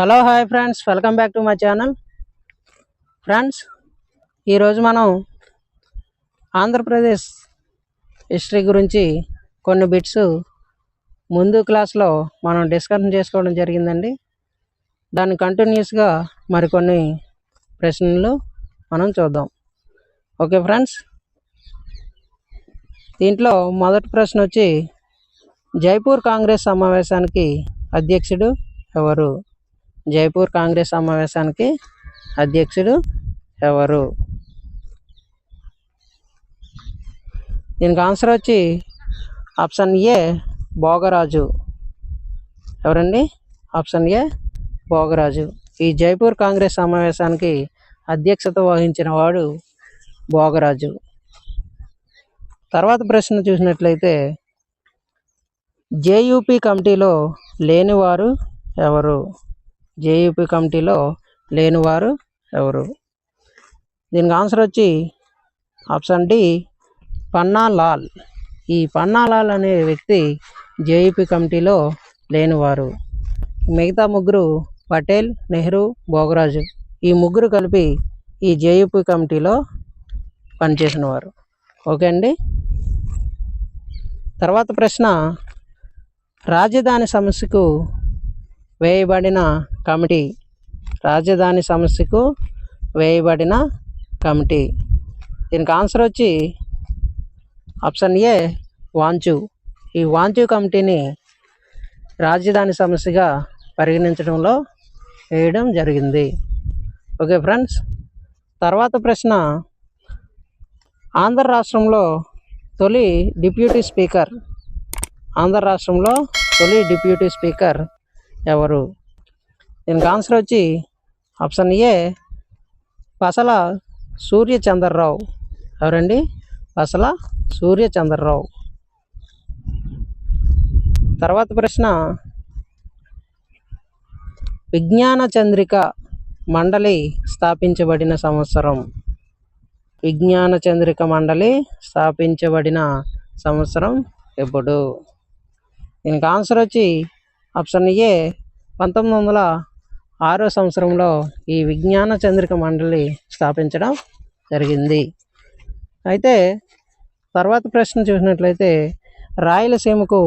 Hello hi friends. Welcome back to my channel. Friends ఈరోజు మనం Andhra Pradesh history గురించి కొన్ని బిట్స్ ముందు క్లాస్లో మనం డిస్కషన్ చేసుకోవడం జరిగిందండి. దాన్ని కంటిన్యూస్గా మరికొన్ని ప్రశ్నలు మనం చూద్దాం. Okay friends? దీంట్లో మొదటి ప్రశ్న వచ్చి జైపూర్ కాంగ్రెస్ సమావేశానికి అధ్యక్షుడు ఎవరు? జైపూర్ కాంగ్రెస్ సమావేశానికి అధ్యక్షుడు ఎవరు? దీనికి ఆన్సర్ వచ్చి ఆప్షన్ ఏ భోగరాజు. ఎవరండి? Option A Bhogaraju. ఈ జైపూర్ కాంగ్రెస్ సమావేశానికి అధ్యక్షత వహించిన వాడు భోగరాజు. తర్వాత ప్రశ్న చూసినట్లయితే జేయూపీ కమిటీలో లేనివారు ఎవరు? జేయూపీ కమిటీలో లేనివారు ఎవరు? దీనికి ఆన్సర్ వచ్చి ఆప్షన్ డి పన్నా లాల్. ఈ పన్నా లాల్ అనే వ్యక్తి జేఈపీ కమిటీలో లేనివారు. మిగతా ముగ్గురు పటేల్ నెహ్రూ భోగరాజు. ఈ ముగ్గురు కలిపి ఈ జేయూపీ కమిటీలో పనిచేసిన వారు ఓకే అండి? తర్వాత ప్రశ్న రాజధాని సమస్యకు వేయబడిన కమిటీ. రాజధాని సమస్యకు వేయబడిన కమిటీ. దీనికి ఆన్సర్ వచ్చి ఆప్షన్ ఏ వాంచు. ఈ వాంచు కమిటీని రాజధాని సమస్యగా పరిగణించడంలో వేయడం జరిగింది. ఓకే ఫ్రెండ్స్ తర్వాత ప్రశ్న. ఆంధ్ర రాష్ట్రంలో తొలి డిప్యూటీ స్పీకర్. ఆంధ్ర రాష్ట్రంలో తొలి డిప్యూటీ స్పీకర్ ఎవరు? దీనికి ఆన్సర్ వచ్చి ఆప్షన్ ఏ పసల సూర్యచంద్రరావు. ఎవరండి? పసల సూర్యచంద్రరావు. తర్వాత ప్రశ్న విజ్ఞాన చంద్రిక మండలి స్థాపించబడిన సంవత్సరం. విజ్ఞాన చంద్రిక మండలి స్థాపించబడిన సంవత్సరం ఎప్పుడు? దీనికి ఆన్సర్ వచ్చి ఆప్షన్ ఏ పంతొమ్మిది వందల ఆరో సంవత్సరంలో ఈ విజ్ఞాన చంద్రిక మండలి స్థాపించడం జరిగింది. అయితే తర్వాత ప్రశ్న చూసినట్లయితే రాయలసీమకు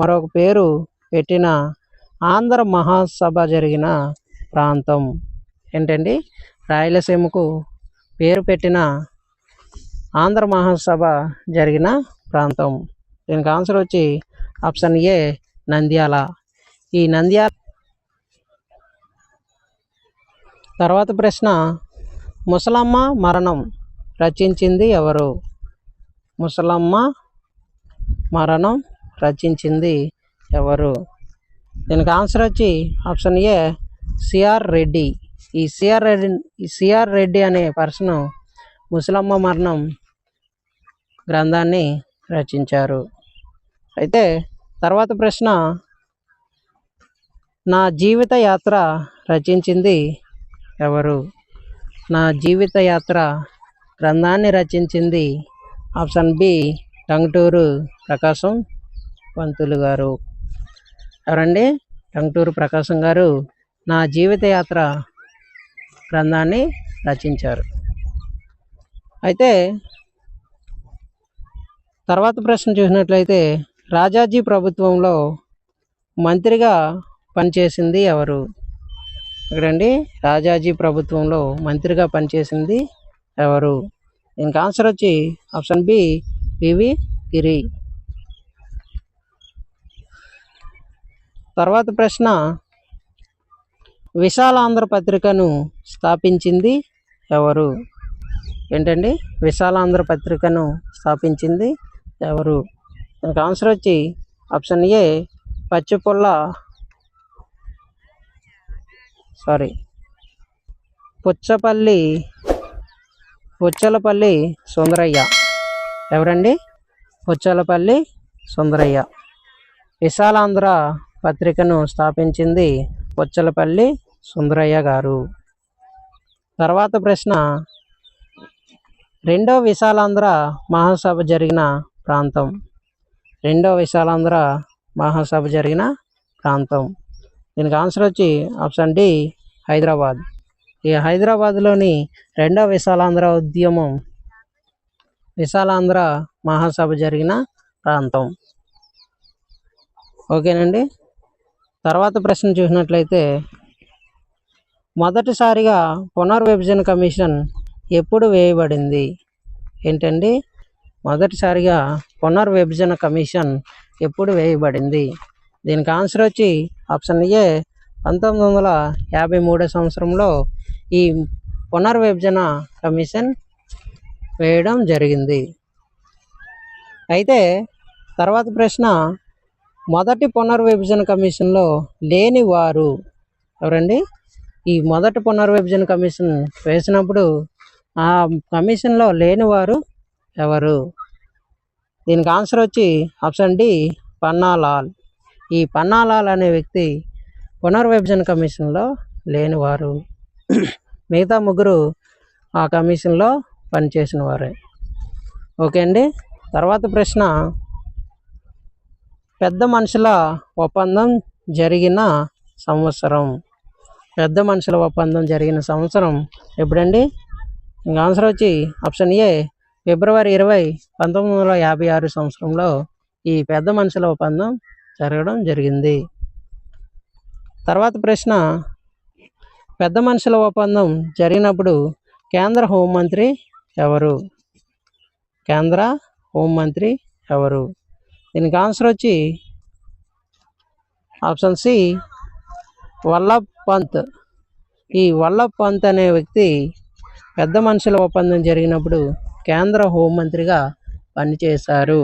మరొక పేరు పెట్టిన ఆంధ్ర మహాసభ జరిగిన ప్రాంతం ఏంటండి? రాయలసీమకు పేరు పెట్టిన ఆంధ్ర మహాసభ జరిగిన ప్రాంతం. దీనికి ఆన్సర్ వచ్చి ఆప్షన్ ఏ నంద్యాల. ఈ నంద్యాల తర్వాత ప్రశ్న ముసలమ్మ మరణం రచించింది ఎవరు? ముసలమ్మ మరణం రచించింది ఎవరు? దీనికి ఆన్సర్ వచ్చి ఆప్షన్ ఏ సిఆర్ రెడ్డి ఈ సిఆర్ రెడ్డి ఈ సిఆర్ రెడ్డి అనే పర్సన్ ముసలమ్మ మరణం గ్రంథాన్ని రచించారు. అయితే తర్వాత ప్రశ్న నా జీవిత యాత్ర రచించింది ఎవరు? నా జీవిత యాత్ర గ్రంథాన్ని రచించింది ఆప్షన్ బి టంగుటూరు ప్రకాశం పంతులు గారు. ఎవరండి? టంగుటూరు ప్రకాశం గారు నా జీవిత యాత్ర గ్రంథాన్ని రచించారు. అయితే తర్వాత ప్రశ్న చూసినట్లయితే రాజాజీ ప్రభుత్వంలో మంత్రిగా పనిచేసింది ఎవరు? ఇక్కడండి రాజాజీ ప్రభుత్వంలో మంత్రిగా పనిచేసింది ఎవరు? దీనికి ఆన్సర్ వచ్చి ఆప్షన్ బి పివి గిరి. తర్వాత ప్రశ్న విశాలాంధ్ర పత్రికను స్థాపించింది ఎవరు? ఏంటండి? విశాలాంధ్ర పత్రికను స్థాపించింది ఎవరు? దీనికి ఆన్సర్ వచ్చి option A Pachchipulla sorry. Puchapalli Puchalapalli Sundarayya. ఎవరండి? పుచ్చలపల్లి సుందరయ్య. విశాలాంధ్ర పత్రికను స్థాపించింది పుచ్చలపల్లి సుందరయ్య గారు. తర్వాత ప్రశ్న రెండో విశాలాంధ్ర మహాసభ జరిగిన ప్రాంతం. రెండో విశాలాంధ్ర మహాసభ జరిగిన ప్రాంతం. దీనికి ఆన్సర్ వచ్చి ఆప్షన్ డి హైదరాబాద్. ఈ హైదరాబాద్లోని రెండవ విశాలాంధ్ర ఉద్యమం విశాలాంధ్ర మహాసభ జరిగిన ప్రాంతం. ఓకేనండి? తర్వాత ప్రశ్న చూసినట్లయితే మొదటిసారిగా పునర్విభజన కమిషన్ ఎప్పుడు వేయబడింది? ఏంటండి? మొదటిసారిగా పునర్విభజన కమిషన్ ఎప్పుడు వేయబడింది? దీనికి ఆన్సర్ వచ్చి ఆప్షన్ ఏ పంతొమ్మిది వందల యాభై మూడో సంవత్సరంలో ఈ పునర్విభజన కమిషన్ వేయడం జరిగింది. అయితే తర్వాత ప్రశ్న మొదటి పునర్విభజన కమిషన్లో లేని వారు ఎవరండి? ఈ మొదటి పునర్విభజన కమిషన్ వేసినప్పుడు ఆ కమిషన్లో లేని వారు ఎవరు? దీనికి ఆన్సర్ వచ్చి ఆప్షన్ డి పన్నాలాల్. ఈ పన్నాలాల్ అనే వ్యక్తి పునర్విభజన కమిషన్లో లేనివారు. మిగతా ముగ్గురు ఆ కమిషన్లో పనిచేసిన వారే. ఓకే అండి. తర్వాత ప్రశ్న. పెద్ద మనుషుల ఒప్పందం జరిగిన సంవత్సరం. పెద్ద మనుషుల ఒప్పందం జరిగిన సంవత్సరం ఎప్పుడండి? ఇంకా ఆన్సర్ వచ్చి ఆప్షన్ ఏ ఫిబ్రవరి ఇరవై పంతొమ్మిది వందల యాభై ఆరు సంవత్సరంలో ఈ పెద్ద మనుషుల ఒప్పందం జరగడం జరిగింది. తర్వాత ప్రశ్న పెద్ద మనుషుల ఒప్పందం జరిగినప్పుడు కేంద్ర హోంమంత్రి ఎవరు? కేంద్ర హోంమంత్రి ఎవరు? దీనికి ఆన్సర్ వచ్చి ఆప్షన్ సి వల్లభ్ పంత్. ఈ వల్లభ్ పంత్ అనే వ్యక్తి పెద్ద మనుషుల ఒప్పందం జరిగినప్పుడు కేంద్ర హోంమంత్రిగా పనిచేశారు.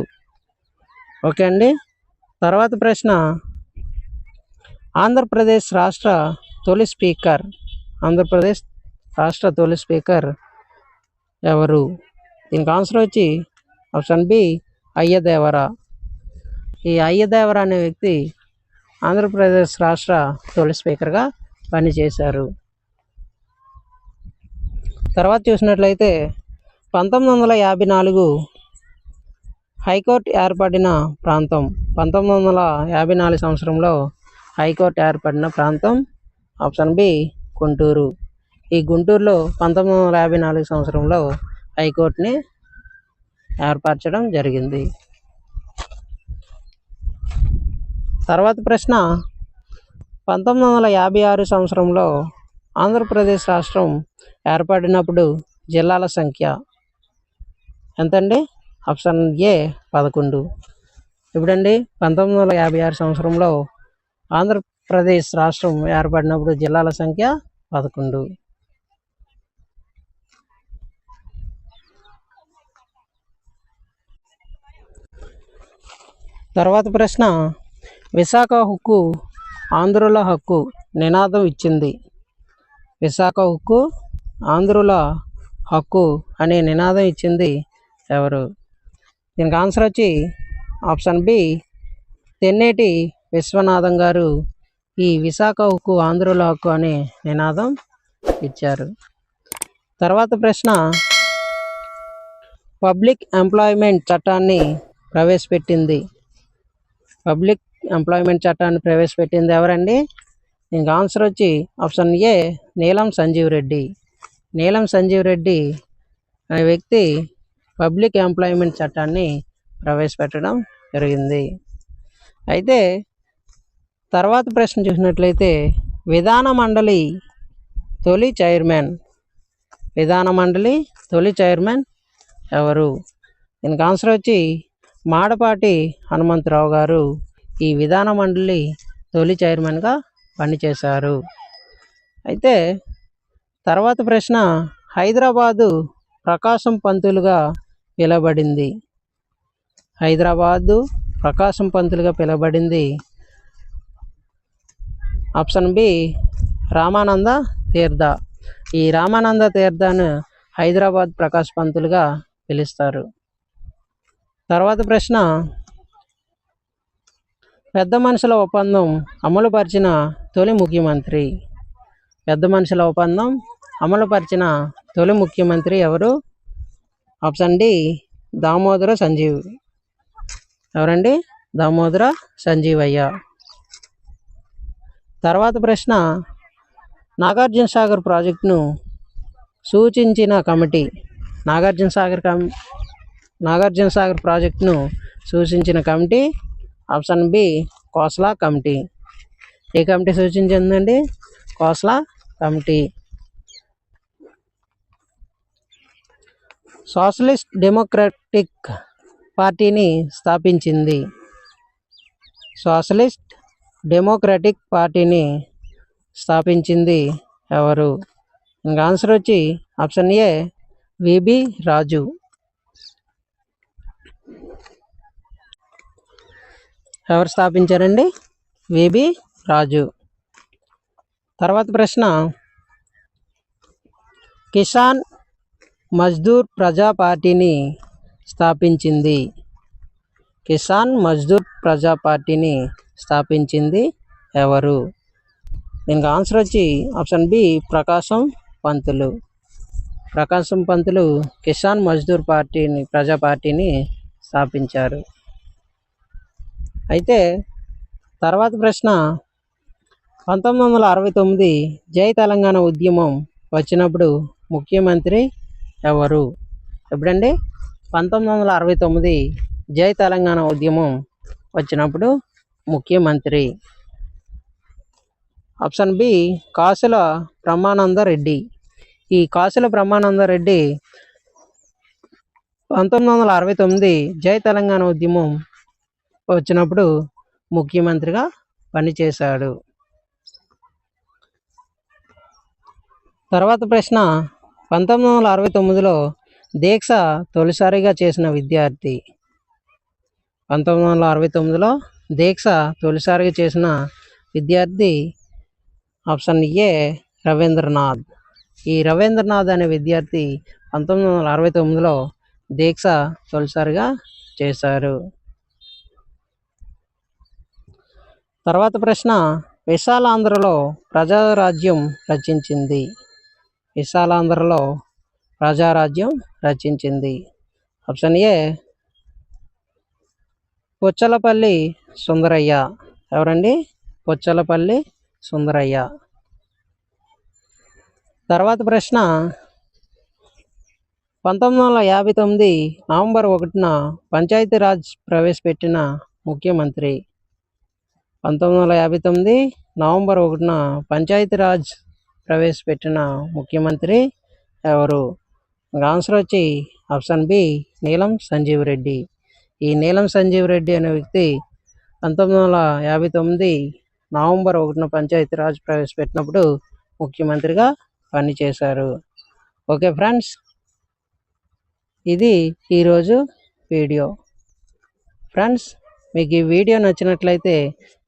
ఓకే అండి? తర్వాత ప్రశ్న. ఆంధ్రప్రదేశ్ రాష్ట్ర తొలి స్పీకర్. ఆంధ్రప్రదేశ్ రాష్ట్ర తొలి స్పీకర్ ఎవరు? దీనికి ఆన్సర్ వచ్చి ఆప్షన్ బి అయ్యదేవర. ఈ అయ్యదేవర అనే వ్యక్తి ఆంధ్రప్రదేశ్ రాష్ట్ర తొలి స్పీకర్గా పనిచేశారు. తర్వాత చూసినట్లయితే పంతొమ్మిది వందల యాభై నాలుగు హైకోర్టు ఏర్పడిన ప్రాంతం పంతొమ్మిది వందల యాభై నాలుగు సంవత్సరంలో హైకోర్టు ఏర్పడిన ప్రాంతం ఆప్షన్ బి గుంటూరు. ఈ గుంటూరులో పంతొమ్మిది వందల యాభై నాలుగు సంవత్సరంలో హైకోర్టుని ఏర్పరచడం జరిగింది. తర్వాత ప్రశ్న పంతొమ్మిది వందల యాభై ఆరు సంవత్సరంలో ఆంధ్రప్రదేశ్ రాష్ట్రం ఏర్పడినప్పుడు జిల్లాల సంఖ్య ఎంతండి? ఆప్షన్ ఏ పదకొండు. ఇప్పుడండి పంతొమ్మిది వందల యాభై ఆరు సంవత్సరంలో ఆంధ్రప్రదేశ్ రాష్ట్రం ఏర్పడినప్పుడు జిల్లాల సంఖ్య పదకొండు. తర్వాత ప్రశ్న విశాఖ హక్కు ఆంధ్రుల హక్కు నినాదం ఇచ్చింది. విశాఖ హక్కు ఆంధ్రుల హక్కు అనే నినాదం ఇచ్చింది ఎవరు? దీనికి ఆన్సర్ వచ్చి ఆప్షన్ బి తెన్నేటి విశ్వనాథం గారు ఈ విశాఖ హక్కు ఆంధ్రుల హక్కు అనే నినాదం ఇచ్చారు. తర్వాత ప్రశ్న పబ్లిక్ ఎంప్లాయ్మెంట్ చట్టాన్ని ప్రవేశపెట్టింది. పబ్లిక్ ఎంప్లాయ్మెంట్ చట్టాన్ని ప్రవేశపెట్టింది ఎవరండి? దీనికి ఆన్సర్ వచ్చి ఆప్షన్ ఏ నీలం సంజీవ్ రెడ్డి. నీలం సంజీవ్ రెడ్డి అనే వ్యక్తి పబ్లిక్ ఎంప్లాయ్మెంట్ చట్టాన్ని ప్రవేశపెట్టడం జరిగింది. అయితే తర్వాత ప్రశ్న చూసినట్లయితే విధాన మండలి తొలి చైర్మన్ విధాన మండలి తొలి చైర్మన్ ఎవరు? దీనికి ఆన్సర్ వచ్చి మాడపాటి హనుమంతరావు గారు ఈ విధాన మండలి తొలి చైర్మన్గా పనిచేశారు. అయితే తర్వాత ప్రశ్న హైదరాబాదు ప్రకాశం పంతులుగా పిలబడింది. హైదరాబాదు ప్రకాశం పంతులుగా పిలబడింది. Option B Ramananda Tirtha. ఈ రామానంద తీర్థను హైదరాబాద్ ప్రకాశ్ పంతులుగా పిలుస్తారు. తర్వాత ప్రశ్న పెద్ద మనుషుల ఒప్పందం అమలుపరిచిన తొలి ముఖ్యమంత్రి. పెద్ద మనుషుల ఒప్పందం అమలుపరిచిన తొలి ముఖ్యమంత్రి ఎవరు? Option D Damodara Sanjeev. ఎవరండి? దామోదర సంజీవయ్య. తర్వాత ప్రశ్న నాగార్జున సాగర్ ప్రాజెక్టును సూచించిన కమిటీ నాగార్జున సాగర్ కమి నాగార్జున సాగర్ ప్రాజెక్టును సూచించిన committee option B Khosla committee. ఏ కమిటీ సూచించిందండి? కోస్లా కమిటీ. సోషలిస్ట్ డెమోక్రటిక్ పార్టీని స్థాపించింది. సోషలిస్ట్ డెమోక్రటిక్ పార్టీని స్థాపించింది ఎవరు? ఇంకా ఆన్సర్ వచ్చి ఆప్షన్ ఏ విబి రాజు. ఎవరు స్థాపించారండి? విబి రాజు. తర్వాత ప్రశ్న కిసాన్ మజ్దూర్ ప్రజా పార్టీని స్థాపించింది. కిసాన్ మజ్దూర్ ప్రజా పార్టీని స్థాపించింది ఎవరు? దీనికి ఆన్సర్ వచ్చి ఆప్షన్ బి ప్రకాశం పంతులు. ప్రకాశం పంతులు కిసాన్ మజ్దూర్ పార్టీని ప్రజా పార్టీని స్థాపించారు. అయితే తర్వాత ప్రశ్న పంతొమ్మిది వందల అరవై తొమ్మిది జై తెలంగాణ ఉద్యమం వచ్చినప్పుడు ముఖ్యమంత్రి ఎవరు? ఎప్పుడండి? పంతొమ్మిది వందల అరవై తొమ్మిది జై తెలంగాణ ఉద్యమం వచ్చినప్పుడు ముఖ్యమంత్రి. ఆప్షన్ బి కాసుల బ్రహ్మానంద రెడ్డి. ఈ కాసుల బ్రహ్మానంద రెడ్డి పంతొమ్మిది వందల అరవై తొమ్మిది జై తెలంగాణ ఉద్యమం వచ్చినప్పుడు ముఖ్యమంత్రిగా పనిచేశాడు. తర్వాత ప్రశ్న పంతొమ్మిది వందల అరవై తొమ్మిదిలో దీక్ష తొలిసారిగా చేసిన విద్యార్థి. పంతొమ్మిది వందల అరవై తొమ్మిదిలో దీక్ష తొలిసారిగా చేసిన విద్యార్థి ఆప్షన్ ఏ రవీంద్రనాథ్. ఈ రవీంద్రనాథ్ అనే విద్యార్థి పంతొమ్మిది వందల అరవై తొమ్మిదిలో దీక్ష తొలిసారిగా చేశారు. తర్వాత ప్రశ్న విశాలాంధ్రలో ప్రజారాజ్యం రచించింది. విశాలాంధ్రలో Prajarajyam రచించింది. Option A Puchalapalli Sundarayya. ఎవరండి? పుచ్చలపల్లి సుందరయ్య. తర్వాత ప్రశ్న పంతొమ్మిది వందల యాభై తొమ్మిది నవంబర్ ఒకటిన పంచాయతీరాజ్ ప్రవేశపెట్టిన ముఖ్యమంత్రి. పంతొమ్మిది వందల యాభై తొమ్మిది నవంబర్ ఒకటిన పంచాయతీరాజ్ ప్రవేశపెట్టిన ముఖ్యమంత్రి ఎవరు? ఆన్సర్ వచ్చి ఆప్షన్ బి నీలం సంజీవ్ రెడ్డి ఈ నీలం సంజీవ్ రెడ్డి అనే వ్యక్తి పంతొమ్మిది వందల యాభై తొమ్మిది నవంబర్ ఒకటిన పంచాయతీరాజ్ ప్రవేశపెట్టినప్పుడు ముఖ్యమంత్రిగా పనిచేశారు. ఓకే ఫ్రెండ్స్ ఇది ఈరోజు వీడియో. ఫ్రెండ్స్ మీకు ఈ వీడియో నచ్చినట్లయితే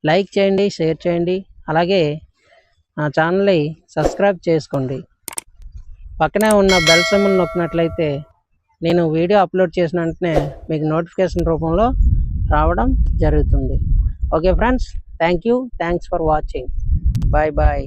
లైక్ చేయండి షేర్ చేయండి. అలాగే నా ఛానల్ని సబ్స్క్రైబ్ చేసుకోండి. పక్కనే ఉన్న బెల్ సింబల్ నొక్కినట్లయితే నేను వీడియో అప్లోడ్ చేసిన వెంటనే మీకు నోటిఫికేషన్ రూపంలో రావడం జరుగుతుంది. Okay friends thank you. Thanks for watching. Bye bye.